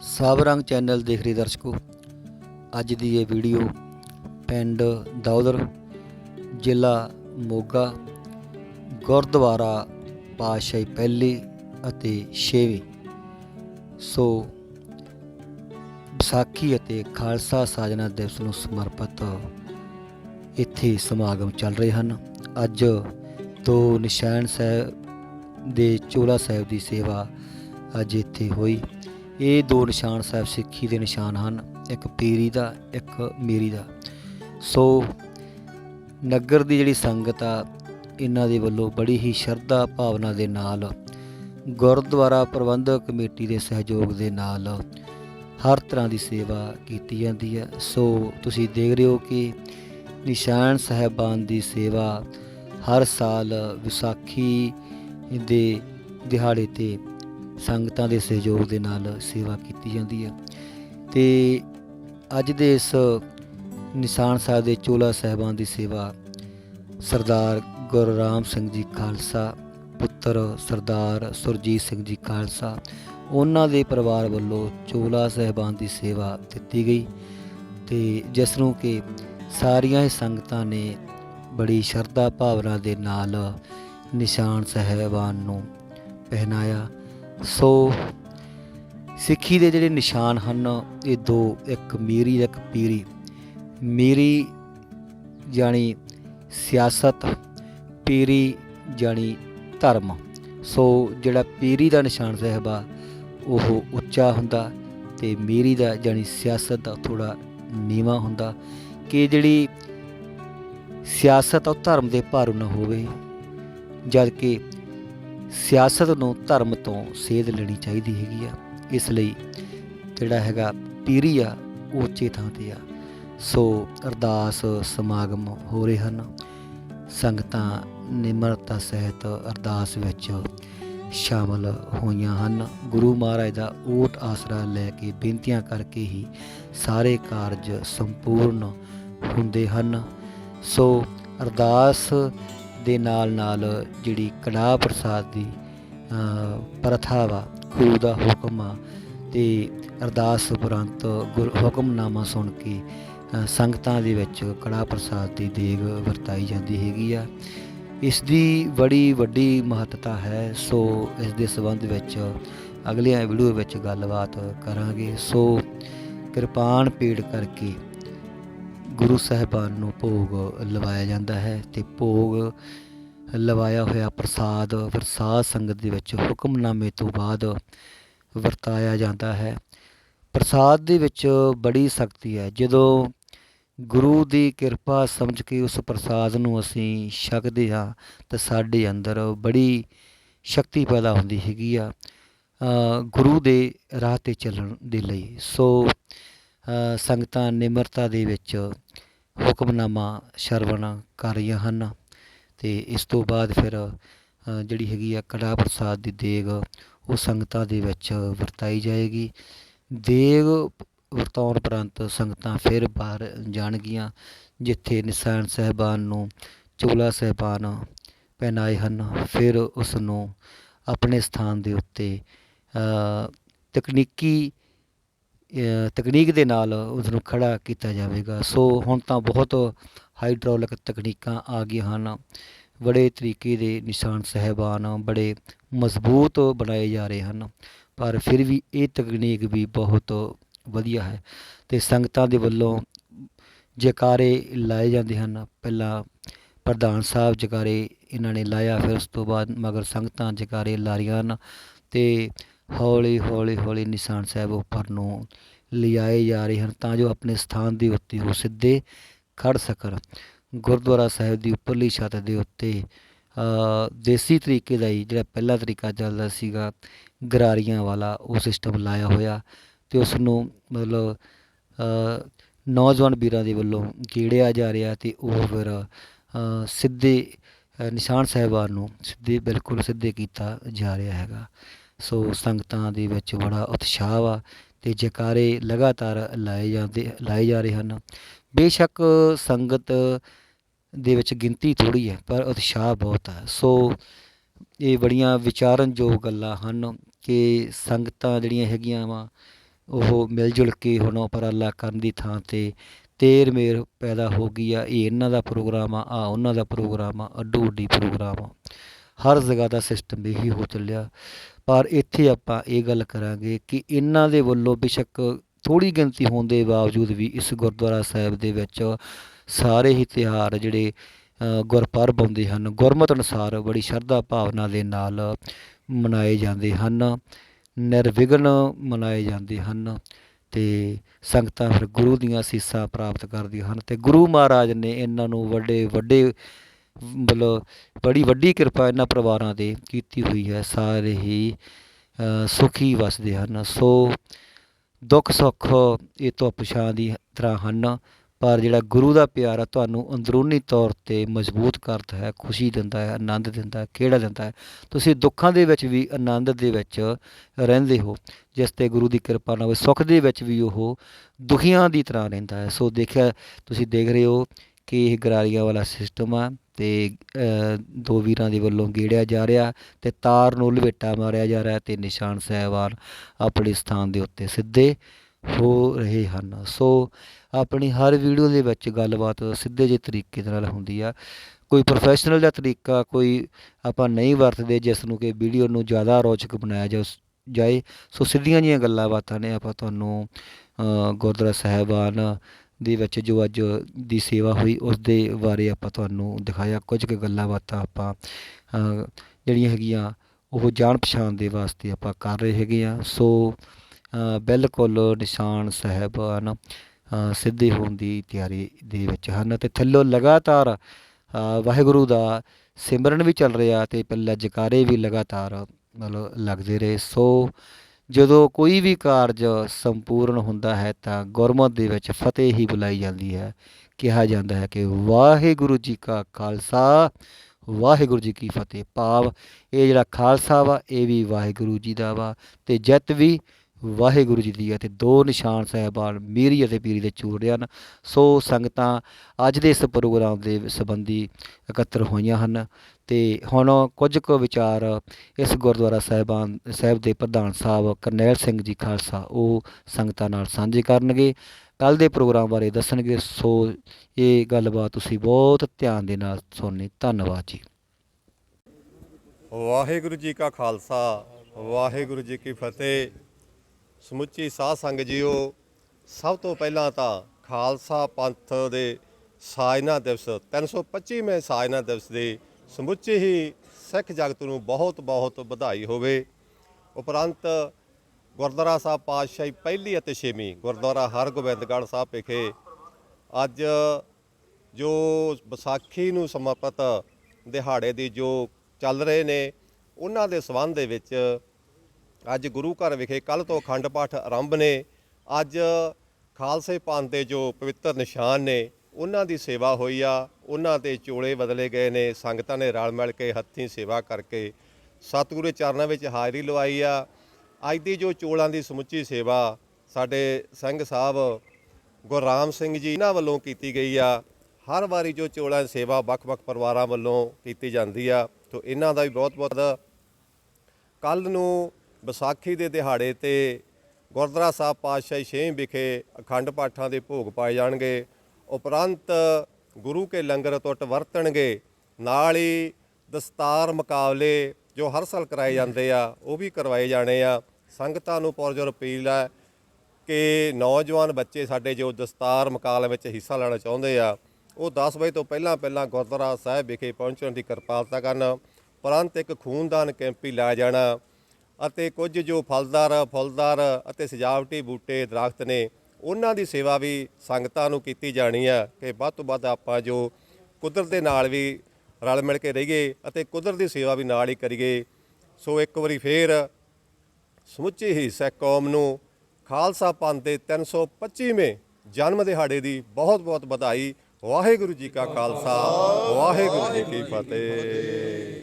ਸਾਬ ਰੰਗ ਚੈਨਲ ਦੇਖ ਰਹੇ ਦਰਸ਼ਕੋ, ਅੱਜ ਦੀ ਇਹ ਵੀਡੀਓ ਪਿੰਡ ਦੌਦਰ ਜ਼ਿਲ੍ਹਾ ਮੋਗਾ, ਗੁਰਦੁਆਰਾ ਪਾਤਸ਼ਾਹੀ ਪਹਿਲੀ ਅਤੇ ਛੇਵੀਂ। ਸੋ ਵਿਸਾਖੀ ਅਤੇ ਖਾਲਸਾ ਸਾਜਨਾ ਦਿਵਸ ਨੂੰ ਸਮਰਪਿਤ ਇੱਥੇ ਸਮਾਗਮ ਚੱਲ ਰਹੇ ਹਨ। ਅੱਜ ਦੋ ਨਿਸ਼ਾਨ ਸਾਹਿਬ ਦੇ ਚੋਲਾ ਸਾਹਿਬ ਦੀ ਸੇਵਾ ਅੱਜ ਇੱਥੇ ਹੋਈ। ਇਹ ਦੋ ਨਿਸ਼ਾਨ ਸਾਹਿਬ ਸਿੱਖੀ ਦੇ ਨਿਸ਼ਾਨ ਹਨ, ਇੱਕ ਪੀਰੀ ਦਾ, ਇੱਕ ਮੇਰੀ ਦਾ। ਸੋ ਨਗਰ ਦੀ ਜਿਹੜੀ ਸੰਗਤ ਆ, ਇਹਨਾਂ ਦੇ ਵੱਲੋਂ ਬੜੀ ਹੀ ਸ਼ਰਧਾ ਭਾਵਨਾ ਦੇ ਨਾਲ, ਗੁਰਦੁਆਰਾ ਪ੍ਰਬੰਧਕ ਕਮੇਟੀ ਦੇ ਸਹਿਯੋਗ ਦੇ ਨਾਲ ਹਰ ਤਰ੍ਹਾਂ ਦੀ ਸੇਵਾ ਕੀਤੀ ਜਾਂਦੀ ਹੈ। ਸੋ ਤੁਸੀਂ ਦੇਖ ਰਹੇ ਹੋ ਕਿ ਨਿਸ਼ਾਨ ਸਾਹਿਬਾਨ ਦੀ ਸੇਵਾ ਹਰ ਸਾਲ ਵਿਸਾਖੀ ਦੇ ਦਿਹਾੜੇ ਤੇ ਸੰਗਤਾਂ ਦੇ ਸਹਿਯੋਗ ਦੇ ਨਾਲ ਸੇਵਾ ਕੀਤੀ ਜਾਂਦੀ ਹੈ। ਤੇ ਅੱਜ ਦੇ ਇਸ ਨਿਸ਼ਾਨ ਸਾਹਿਬ ਦੇ ਚੋਲਾ ਸਾਹਿਬਾਨ ਦੀ ਸੇਵਾ ਸਰਦਾਰ ਗੁਰਰਾਮ ਸਿੰਘ ਜੀ ਖਾਲਸਾ, ਪੁੱਤਰ ਸਰਦਾਰ ਸੁਰਜੀਤ ਸਿੰਘ ਜੀ ਖਾਲਸਾ, ਉਹਨਾਂ ਦੇ ਪਰਿਵਾਰ ਵੱਲੋਂ ਚੋਲਾ ਸਾਹਿਬਾਨ ਦੀ ਸੇਵਾ ਦਿੱਤੀ ਗਈ ਤੇ ਜਿਸ ਨੂੰ ਕਿ ਸਾਰੀਆਂ ਹੀ ਸੰਗਤਾਂ ਨੇ ਬੜੀ ਸ਼ਰਧਾ ਭਾਵਨਾ ਦੇ ਨਾਲ ਨਿਸ਼ਾਨ ਸਾਹਿਬਾਨ ਨੂੰ ਪਹਿਨਾਇਆ। ਸੋ ਸਿੱਖੀ ਦੇ ਜਿਹੜੇ ਨਿਸ਼ਾਨ ਹਨ, ਇਹ ਦੋ, ਇੱਕ ਮੀਰੀ ਇੱਕ ਪੀਰੀ। ਮੀਰੀ ਜਾਣੀ ਸਿਆਸਤ, ਪੀਰੀ ਜਾਣੀ ਧਰਮ। ਸੋ ਜਿਹੜਾ ਪੀਰੀ ਦਾ ਨਿਸ਼ਾਨ ਸਾਹਿਬ ਆ, ਉਹ ਉੱਚਾ ਹੁੰਦਾ ਤੇ ਮੀਰੀ ਦਾ ਜਾਣੀ ਸਿਆਸਤ ਦਾ ਥੋੜਾ ਨੀਵਾ ਹੁੰਦਾ। ਕਿ ਜਿਹੜੀ ਸਿਆਸਤ ਉਹ ਧਰਮ ਦੇ ਭਾਰੂ ਨਾ ਹੋਵੇ ਜਦ ਕਿ ਸਿਆਸਤ ਨੂੰ ਧਰਮ ਤੋਂ ਸੇਧ ਲੈਣੀ ਚਾਹੀਦੀ ਹੈਗੀ ਆ। ਇਸ ਲਈ ਜਿਹੜਾ ਹੈਗਾ ਪੀਰੀ ਆ, ਉਹ ਉੱਚੇ ਥਾਂ ਤੇ ਆ। ਸੋ ਅਰਦਾਸ ਸਮਾਗਮ ਹੋ ਰਹੇ ਹਨ। ਸੰਗਤਾਂ ਨਿਮਰਤਾ ਸਹਿਤ ਅਰਦਾਸ ਵਿੱਚ ਸ਼ਾਮਲ ਹੋਈਆਂ ਹਨ। ਗੁਰੂ ਮਹਾਰਾਜ ਦਾ ਓਟ ਆਸਰਾ ਲੈ ਕੇ ਬੇਨਤੀਆਂ ਕਰਕੇ ਹੀ ਸਾਰੇ ਕਾਰਜ ਸੰਪੂਰਨ ਹੁੰਦੇ ਹਨ। ਸੋ ਅਰਦਾਸ ਦੇ ਨਾਲ ਨਾਲ ਜਿਹੜੀ ਕੜਾਹ ਪ੍ਰਸਾਦ ਦੀ ਪ੍ਰਥਾ ਵਾ ਗੁਰੂ ਦਾ ਹੁਕਮ ਆ ਤੇ ਅਰਦਾਸ ਉਪਰੰਤ ਗੁਰ ਹੁਕਮਨਾਮਾ ਸੁਣ ਕੇ ਸੰਗਤਾਂ ਦੇ ਵਿੱਚ ਕੜਾਹ ਪ੍ਰਸਾਦ ਦੀ ਦੇਗ ਵਰਤਾਈ ਜਾਂਦੀ ਹੈਗੀ ਆ। ਇਸ ਦੀ ਬੜੀ ਵੱਡੀ ਮਹੱਤਤਾ ਹੈ, ਸੋ ਇਸ ਦੇ ਸੰਬੰਧ ਵਿੱਚ ਅਗਲੀਆਂ ਵੀਡੀਓ ਵਿੱਚ ਗੱਲਬਾਤ ਕਰਾਂਗੇ। ਸੋ ਕਿਰਪਾਨ ਪੀੜ ਕਰਕੇ ਗੁਰੂ ਸਾਹਿਬਾਨ ਨੂੰ ਭੋਗ ਲਵਾਇਆ ਜਾਂਦਾ ਹੈ ਤੇ ਭੋਗ ਲਵਾਇਆ ਹੋਇਆ ਪ੍ਰਸਾਦ ਪ੍ਰਸਾਦ ਸੰਗਤ ਦੇ ਵਿੱਚ ਹੁਕਮਨਾਮੇ ਤੋਂ ਬਾਅਦ ਵਰਤਾਇਆ ਜਾਂਦਾ ਹੈ। ਪ੍ਰਸਾਦ ਦੇ ਵਿੱਚ ਬੜੀ ਸ਼ਕਤੀ ਹੈ। ਜਦੋਂ ਗੁਰੂ ਦੀ ਕਿਰਪਾ ਸਮਝ ਕੇ ਉਸ ਪ੍ਰਸਾਦ ਨੂੰ ਅਸੀਂ ਛਕਦੇ ਹਾਂ, ਤਾਂ ਸਾਡੇ ਅੰਦਰ ਬੜੀ ਸ਼ਕਤੀ ਪੈਦਾ ਹੁੰਦੀ ਹੈਗੀ ਆ ਗੁਰੂ ਦੇ ਰਾਹ ਤੇ ਚੱਲਣ ਦੇ ਲਈ। ਸੋ ਸੰਗਤਾਂ ਨਿਮਰਤਾ ਦੇ ਵਿੱਚ ਹੁਕਮਨਾਮਾ ਸ਼ਰਵਣ ਕਰ ਰਹੀਆਂ ਹਨ ਅਤੇ ਇਸ ਤੋਂ ਬਾਅਦ ਫਿਰ ਜਿਹੜੀ ਹੈਗੀ ਆ ਕੜਾ ਪ੍ਰਸਾਦ ਦੀ ਦੇਗ, ਉਹ ਸੰਗਤਾਂ ਦੇ ਵਿੱਚ ਵਰਤਾਈ ਜਾਏਗੀ। ਦੇਗ ਵਰਤਾਉਣ ਉਪਰੰਤ ਸੰਗਤਾਂ ਫਿਰ ਬਾਹਰ ਜਾਣਗੀਆਂ, ਜਿੱਥੇ ਨਿਸ਼ਾਨ ਸਾਹਿਬਾਨ ਨੂੰ ਚੋਲਾ ਸਾਹਿਬਾਨ ਪਹਿਨਾਏ ਹਨ। ਫਿਰ ਉਸ ਨੂੰ ਆਪਣੇ ਸਥਾਨ ਦੇ ਉੱਤੇ ਤਕਨੀਕੀ ਤਕਨੀਕ ਦੇ ਨਾਲ ਉਸਨੂੰ ਖੜ੍ਹਾ ਕੀਤਾ ਜਾਵੇਗਾ। ਸੋ ਹੁਣ ਤਾਂ ਬਹੁਤ ਹਾਈਡਰੋਲਿਕ ਤਕਨੀਕਾਂ ਆ ਗਈਆਂ ਹਨ। ਬੜੇ ਤਰੀਕੇ ਦੇ ਨਿਸ਼ਾਨ ਸਾਹਿਬਾਨ, ਬੜੇ ਮਜ਼ਬੂਤ ਬਣਾਏ ਜਾ ਰਹੇ ਹਨ। ਪਰ ਫਿਰ ਵੀ ਇਹ ਤਕਨੀਕ ਵੀ ਬਹੁਤ ਵਧੀਆ ਹੈ ਤੇ ਸੰਗਤਾਂ ਦੇ ਵੱਲੋਂ ਜਕਾਰੇ ਲਾਏ ਜਾਂਦੇ ਹਨ। ਪਹਿਲਾਂ ਪ੍ਰਧਾਨ ਸਾਹਿਬ ਜਕਾਰੇ ਇਹਨਾਂ ਨੇ ਲਾਇਆ, ਫਿਰ ਉਸ ਤੋਂ ਬਾਅਦ ਮਗਰ ਸੰਗਤਾਂ ਜਕਾਰੇ ਲਾ ਰਹੀਆਂ ਹਨ ਤੇ ਹੌਲੀ ਹੌਲੀ ਹੌਲੀ ਨਿਸ਼ਾਨ ਸਾਹਿਬ ਉੱਪਰ ਨੂੰ ਲਿਆਏ ਜਾ ਰਹੇ ਹਨ ਤਾਂ ਜੋ ਆਪਣੇ ਸਥਾਨ ਦੇ ਉੱਤੇ ਉਹ ਸਿੱਧੇ ਖੜ੍ਹ ਸਕਣ। ਗੁਰਦੁਆਰਾ ਸਾਹਿਬ ਦੀ ਉੱਪਰਲੀ ਛੱਤ ਦੇ ਉੱਤੇ ਦੇਸੀ ਤਰੀਕੇ ਦਾ ਹੀ ਜਿਹੜਾ ਪਹਿਲਾ ਤਰੀਕਾ ਚੱਲਦਾ ਸੀਗਾ, ਗਰਾਰੀਆਂ ਵਾਲਾ ਉਹ ਸਿਸਟਮ ਲਾਇਆ ਹੋਇਆ ਤੇ ਉਸ ਨੂੰ ਮਤਲਬ ਨੌਜਵਾਨ ਵੀਰਾਂ ਦੇ ਵੱਲੋਂ ਕੀੜਿਆ ਜਾ ਰਿਹਾ ਤੇ ਉਹ ਫਿਰ ਸਿੱਧੇ ਨਿਸ਼ਾਨ ਸਾਹਿਬਾਨ ਨੂੰ ਸਿੱਧੇ, ਬਿਲਕੁਲ ਸਿੱਧੇ ਕੀਤਾ ਜਾ ਰਿਹਾ ਹੈਗਾ। ਸੋ ਸੰਗਤਾਂ ਦੇ ਵਿੱਚ ਬੜਾ ਉਤਸ਼ਾਹ ਵਾ ਅਤੇ ਜੈਕਾਰੇ ਲਗਾਤਾਰ ਲਾਏ ਜਾਂਦੇ, ਲਾਏ ਜਾ ਰਹੇ ਹਨ। ਬੇਸ਼ੱਕ ਸੰਗਤ ਦੇ ਵਿੱਚ ਗਿਣਤੀ ਥੋੜ੍ਹੀ ਹੈ, ਪਰ ਉਤਸ਼ਾਹ ਬਹੁਤ ਹੈ ਸੋ ਇਹ ਬੜੀਆਂ ਵਿਚਾਰਨਯੋਗ ਗੱਲਾਂ ਹਨ ਕਿ ਸੰਗਤਾਂ ਜਿਹੜੀਆਂ ਹੈਗੀਆਂ ਵਾ, ਉਹ ਮਿਲ ਜੁਲ ਕੇ ਹੁਣ ਉਪਰਾਲਾ ਕਰਨ ਦੀ ਥਾਂ ਤੇ ਤੇਰ ਮੇਰ ਪੈਦਾ ਹੋ ਗਈ ਆ। ਇਹ ਇਹਨਾਂ ਦਾ ਪ੍ਰੋਗਰਾਮ ਆ ਆ ਉਹਨਾਂ ਦਾ ਪ੍ਰੋਗਰਾਮ ਆ ਅੱਡੋ ਅੱਡੀ ਪ੍ਰੋਗਰਾਮ ਆ। ਹਰ ਜਗ੍ਹਾ ਦਾ ਸਿਸਟਮ ਇਹੀ ਹੋ ਚੱਲਿਆ। ਪਰ ਇੱਥੇ ਆਪਾਂ ਇਹ ਗੱਲ ਕਰਾਂਗੇ ਕਿ ਇਹਨਾਂ ਦੇ ਵੱਲੋਂ ਬੇਸ਼ੱਕ ਥੋੜੀ ਗਿਣਤੀ ਹੋਣ ਦੇ ਬਾਵਜੂਦ ਵੀ ਇਸ ਗੁਰਦੁਆਰਾ ਸਾਹਿਬ ਦੇ ਵਿੱਚ ਸਾਰੇ ਹੀ ਤਿਉਹਾਰ ਜਿਹੜੇ ਅ, ਗੁਰਪੁਰਬ ਆਉਂਦੇ ਹਨ ਗੁਰਮਤ ਅਨੁਸਾਰ ਬੜੀ ਸ਼ਰਧਾ ਭਾਵਨਾ ਦੇ ਨਾਲ ਮਨਾਏ ਜਾਂਦੇ ਹਨ ਨਿਰਵਿਘਨ ਮਨਾਏ ਜਾਂਦੇ ਹਨ ਤੇ ਸੰਗਤਾਂ ਫਿਰ ਗੁਰੂ ਦੀਆਂ ਅਸੀਸਾਂ ਪ੍ਰਾਪਤ ਕਰਦੀਆਂ ਹਨ ਤੇ ਗੁਰੂ ਮਹਾਰਾਜ ਨੇ ਇਹਨਾਂ ਨੂੰ ਵੱਡੇ ਵੱਡੇ ਮਤਲਬ ਬੜੀ ਵੱਡੀ ਕਿਰਪਾ ਇਹਨਾਂ ਪਰਿਵਾਰਾਂ ਤੇ ਕੀਤੀ ਹੋਈ ਹੈ, ਸਾਰੇ ਹੀ ਸੁਖੀ ਵੱਸਦੇ ਹਨ। ਸੋ ਦੁੱਖ ਸੁੱਖ ਇਹ ਧੁੱਪ ਛਾਂ ਦੀ ਤਰ੍ਹਾਂ ਹਨ, ਪਰ ਜਿਹੜਾ ਗੁਰੂ ਦਾ ਪਿਆਰ ਆ, ਤੁਹਾਨੂੰ ਅੰਦਰੂਨੀ ਤੌਰ ਤੇ ਮਜ਼ਬੂਤ ਕਰਦਾ ਹੈ, ਖੁਸ਼ੀ ਦਿੰਦਾ ਹੈ, ਆਨੰਦ ਦਿੰਦਾ ਹੈ ਕਿਹੜਾ ਦਿੰਦਾ ਹੈ। ਤੁਸੀਂ ਦੁੱਖਾਂ ਦੇ ਵਿੱਚ ਵੀ, ਆਨੰਦ ਦੇ ਵਿੱਚ ਰਹਿੰਦੇ ਹੋ, ਜਿਸ ਤੇ ਗੁਰੂ ਦੀ ਕਿਰਪਾ ਨਾਲ ਸੁੱਖ ਦੇ ਵਿੱਚ ਵੀ ਉਹ ਦੁਖੀਆਂ ਦੀ ਤਰ੍ਹਾਂ ਰਹਿੰਦਾ ਹੈ। ਸੋ ਦੇਖਿਆ, ਤੁਸੀਂ ਦੇਖ ਰਹੇ ਹੋ ਕਿ ਇਹ ਗਰਾਰੀਆਂ ਵਾਲਾ ਸਿਸਟਮ ਆ ਤੇ ਦੋ ਵੀਰਾਂ ਦੇ ਵੱਲੋਂ ਗੇੜਿਆ ਜਾ ਰਿਹਾ ਤੇ ਤਾਰ ਨੂੰ ਲਵੇਟਾ ਮਾਰਿਆ ਜਾ ਰਿਹਾ ਤੇ ਨਿਸ਼ਾਨ ਸਾਹਿਬਾਨ ਆਪਣੇ ਸਥਾਨ ਦੇ ਉੱਤੇ ਸਿੱਧੇ ਹੋ ਰਹੇ ਹਨ। ਸੋ ਆਪਣੀ ਹਰ ਵੀਡੀਓ ਦੇ ਵਿੱਚ ਗੱਲਬਾਤ ਸਿੱਧੇ ਜਿਹੇ ਤਰੀਕੇ ਦੇ ਨਾਲ ਹੁੰਦੀ ਆ। ਕੋਈ ਪ੍ਰੋਫੈਸ਼ਨਲ ਦਾ ਤਰੀਕਾ ਕੋਈ ਆਪਾਂ ਨਹੀਂ ਵਰਤਦੇ ਜਿਸ ਨੂੰ ਕਿ ਵੀਡੀਓ ਨੂੰ ਜ਼ਿਆਦਾ ਰੌਚਕ ਬਣਾਇਆ ਜਾ ਜਾਏ। ਸੋ ਸਿੱਧੀਆਂ ਜੀਆਂ ਗੱਲਾਂ ਬਾਤਾਂ ਨੇ ਆਪਾਂ ਤੁਹਾਨੂੰ ਗੁਰਦੁਆਰਾ ਸਾਹਿਬਾਨ ਦੇ ਵਿੱਚ ਜੋ ਅੱਜ ਦੀ ਸੇਵਾ ਹੋਈ ਉਸ ਦੇ ਬਾਰੇ ਆਪਾਂ ਤੁਹਾਨੂੰ ਦਿਖਾਇਆ। ਕੁਝ ਕੁ ਗੱਲਾਂ ਬਾਤਾਂ ਆਪਾਂ ਜਿਹੜੀਆਂ ਹੈਗੀਆਂ ਉਹ ਜਾਣ ਪਛਾਣ ਦੇ ਵਾਸਤੇ ਆਪਾਂ ਕਰ ਰਹੇ ਹੈਗੇ ਆ ਸੋ ਬਿਲਕੁਲ ਨਿਸ਼ਾਨ ਸਾਹਿਬਾਨ ਅ, ਸਿੱਧੇ ਹੋਣ ਦੀ ਤਿਆਰੀ ਦੇ ਵਿੱਚ ਹਨ ਤੇ ਥੱਲੋਂ ਲਗਾਤਾਰ ਵਾਹਿਗੁਰੂ ਦਾ ਸਿਮਰਨ ਵੀ ਚੱਲ ਰਿਹਾ ਤੇ ਪਹਿਲਾਂ ਜਕਾਰੇ ਵੀ ਲਗਾਤਾਰ ਮਤਲਬ ਲੱਗਦੇ ਰਹੇ। ਸੋ ਜਦੋਂ ਕੋਈ ਵੀ ਕਾਰਜ ਸੰਪੂਰਨ ਹੁੰਦਾ ਹੈ ਤਾਂ ਗੁਰਮਤ ਦੇ ਵਿੱਚ ਫਤਿਹ ਹੀ ਬੁਲਾਈ ਜਾਂਦੀ ਹੈ। ਕਿਹਾ ਜਾਂਦਾ ਹੈ ਕਿ ਵਾਹਿਗੁਰੂ ਜੀ ਕਾ ਖਾਲਸਾ, ਵਾਹਿਗੁਰੂ ਜੀ ਕੀ ਫਤਿਹ। ਭਾਵ ਇਹ ਜਿਹੜਾ ਖਾਲਸਾ ਵਾ, ਇਹ ਵੀ ਵਾਹਿਗੁਰੂ ਜੀ ਦਾ ਵਾ ਤੇ ਜਿੱਤ ਵੀ ਵਾਹਿਗੁਰੂ ਜੀ ਦੀ ਅਤੇ ਦੋ ਨਿਸ਼ਾਨ ਸਾਹਿਬਾਨ ਮੀਰੀ ਅਤੇ ਪੀਰੀ ਦੇ ਚੂੜੇ ਹਨ। ਸੋ ਸੰਗਤਾਂ ਅੱਜ ਦੇ ਇਸ ਪ੍ਰੋਗਰਾਮ ਦੇ ਸੰਬੰਧੀ ਇਕੱਤਰ ਹੋਈਆਂ ਹਨ ਤੇ ਹੁਣ ਕੁਝ ਕੁ ਵਿਚਾਰ ਇਸ ਗੁਰਦੁਆਰਾ ਸਾਹਿਬਾਨ ਸਾਹਿਬ ਦੇ ਪ੍ਰਧਾਨ ਸਾਹਿਬ ਕਰਨੈਲ ਸਿੰਘ ਜੀ ਖਾਲਸਾ, ਉਹ ਸੰਗਤਾਂ ਨਾਲ ਸਾਂਝੇ ਕਰਨਗੇ। ਕੱਲ ਦੇ ਪ੍ਰੋਗਰਾਮ ਬਾਰੇ ਦੱਸਣਗੇ। ਸੋ ਇਹ ਗੱਲਬਾਤ ਤੁਸੀਂ ਬਹੁਤ ਧਿਆਨ ਦੇ ਨਾਲ ਸੁਣਨੀ। ਧੰਨਵਾਦ ਜੀ। ਵਾਹਿਗੁਰੂ ਜੀ ਕਾ ਖਾਲਸਾ, ਵਾਹਿਗੁਰੂ ਜੀ ਕੀ ਫਤਿਹ। ਸਮੁੱਚੀ ਸਾਧ ਸੰਗ ਜੀਓ, ਸਭ ਤੋਂ ਪਹਿਲਾਂ ਤਾਂ ਖਾਲਸਾ ਪੰਥ ਦੇ ਸਾਜਨਾ ਦਿਵਸ 325ਵੇਂ ਸਾਜਨਾ ਦਿਵਸ ਦੇ ਸਮੁੱਚੇ ਹੀ ਸਿੱਖ ਜਗਤ ਨੂੰ ਬਹੁਤ ਬਹੁਤ ਵਧਾਈ ਹੋਵੇ। ਉਪਰੰਤ ਗੁਰਦੁਆਰਾ ਸਾਹਿਬ ਪਾਤਸ਼ਾਹੀ ਪਹਿਲੀ ਅਤੇ ਛੇਵੀਂ, ਗੁਰਦੁਆਰਾ ਹਰਗੋਬਿੰਦਗੜ੍ਹ ਸਾਹਿਬ ਵਿਖੇ ਅੱਜ ਜੋ ਵਿਸਾਖੀ ਨੂੰ ਸਮਰਪਿਤ ਦਿਹਾੜੇ ਦੀ ਜੋ ਚੱਲ ਰਹੇ ਨੇ, ਉਹਨਾਂ ਦੇ ਸਬੰਧ ਦੇ ਵਿੱਚ ਅੱਜ ਗੁਰੂ ਘਰ ਵਿਖੇ ਕੱਲ ਤੋਂ ਅਖੰਡ ਪਾਠ ਆਰੰਭ ਨੇ। ਅੱਜ ਖਾਲਸੇ ਪੰਥ ਦੇ ਜੋ ਪਵਿੱਤਰ ਨਿਸ਼ਾਨ ਨੇ, ਉਹਨਾਂ ਦੀ ਸੇਵਾ ਹੋਈ ਆ। ਉਹਨਾਂ ਦੇ ਚੋਲੇ ਬਦਲੇ ਗਏ ਨੇ। ਸੰਗਤਾਂ ਨੇ ਰਲ ਮਿਲ ਕੇ ਹੱਥੀਂ ਸੇਵਾ ਕਰਕੇ ਸਤਿਗੁਰੂ ਦੇ ਚਰਨਾਂ ਵਿੱਚ ਹਾਜ਼ਰੀ ਲਵਾਈ ਆ। ਅੱਜ ਦੀ ਜੋ ਚੋਲਾਂ ਦੀ ਸਮੁੱਚੀ ਸੇਵਾ ਸਾਡੇ ਸਿੰਘ ਸਾਹਿਬ ਗੁਰਰਾਮ ਸਿੰਘ ਜੀ ਇਹਨਾਂ ਵੱਲੋਂ ਕੀਤੀ ਗਈ ਆ। ਹਰ ਵਾਰੀ ਜੋ ਚੋਲਾਂ ਦੀ ਸੇਵਾ ਵੱਖ-ਵੱਖ ਪਰਿਵਾਰਾਂ ਵੱਲੋਂ ਕੀਤੀ ਜਾਂਦੀ ਆ। ਤੋਂ ਇਹਨਾਂ ਦਾ ਵੀ ਬਹੁਤ-ਬਹੁਤ ਕੱਲ ਨੂੰ ਵਿਸਾਖੀ ਦੇ ਦਿਹਾੜੇ ਤੇ ਗੁਰਦੁਆਰਾ ਸਾਹਿਬ ਪਾਤਸ਼ਾਹੀ ਛੇਵੀਂ ਵਿਖੇ ਅਖੰਡ ਪਾਠਾਂ ਦੇ ਭੋਗ ਪਾਏ ਜਾਣਗੇ। ਉਪਰੰਤ ਗੁਰੂ ਕੇ ਲੰਗਰ ਟੁੱਟ ਵਰਤਣਗੇ। ਨਾਲ ਹੀ ਦਸਤਾਰ ਮੁਕਾਬਲੇ ਜੋ ਹਰ ਸਾਲ ਕਰਾਏ ਜਾਂਦੇ ਆ, ਉਹ ਵੀ ਕਰਵਾਏ ਜਾਣੇ ਆ। ਸੰਗਤਾਂ ਨੂੰ ਪੁਰਜੋਰ ਅਪੀਲ ਹੈ ਕਿ ਨੌਜਵਾਨ ਬੱਚੇ ਸਾਡੇ ਜੋ ਦਸਤਾਰ ਮੁਕਾਬਲੇ ਵਿੱਚ ਹਿੱਸਾ ਲੈਣਾ ਚਾਹੁੰਦੇ ਆ, ਉਹ 10 ਵਜੇ ਤੋਂ ਪਹਿਲਾਂ ਪਹਿਲਾਂ ਗੁਰਦੁਆਰਾ ਸਾਹਿਬ ਵਿਖੇ ਪਹੁੰਚਣ ਦੀ ਕਿਰਪਾਲਤਾ ਕਰਨ। ਉਪਰੰਤ ਇੱਕ ਖੂਨਦਾਨ ਕੈਂਪ ਵੀ ਲਾਇਆ ਜਾਣਾ। ਅਤੇ ਕੁਝ ਜੋ ਫਲਦਾਰ, ਫੁੱਲਦਾਰ ਅਤੇ ਸਜਾਵਟੀ ਬੂਟੇ, ਦਰਖਤ ਨੇ, ਉਹਨਾਂ ਦੀ ਸੇਵਾ ਵੀ ਸੰਗਤਾਂ ਨੂੰ ਕੀਤੀ ਜਾਣੀ ਆ ਕਿ ਵੱਧ ਤੋਂ ਵੱਧ ਆਪਾਂ ਜੋ ਕੁਦਰਤ ਦੇ ਨਾਲ ਵੀ ਰਲ ਮਿਲ ਕੇ ਰਹੀਏ ਅਤੇ ਕੁਦਰਤ ਦੀ ਸੇਵਾ ਵੀ ਨਾਲ ਹੀ ਕਰੀਏ। ਸੋ ਇੱਕ ਵਾਰੀ ਫੇਰ ਸਮੁੱਚੀ ਹੀ ਸਿੱਖ ਕੌਮ ਨੂੰ ਖਾਲਸਾ ਪੰਥ ਦੇ 325ਵੇਂ ਜਨਮ ਦਿਹਾੜੇ ਦੀ ਬਹੁਤ ਬਹੁਤ ਵਧਾਈ। ਵਾਹਿਗੁਰੂ ਜੀ ਕਾ ਖਾਲਸਾ, ਵਾਹਿਗੁਰੂ ਜੀ ਕੀ ਫਤਿਹ।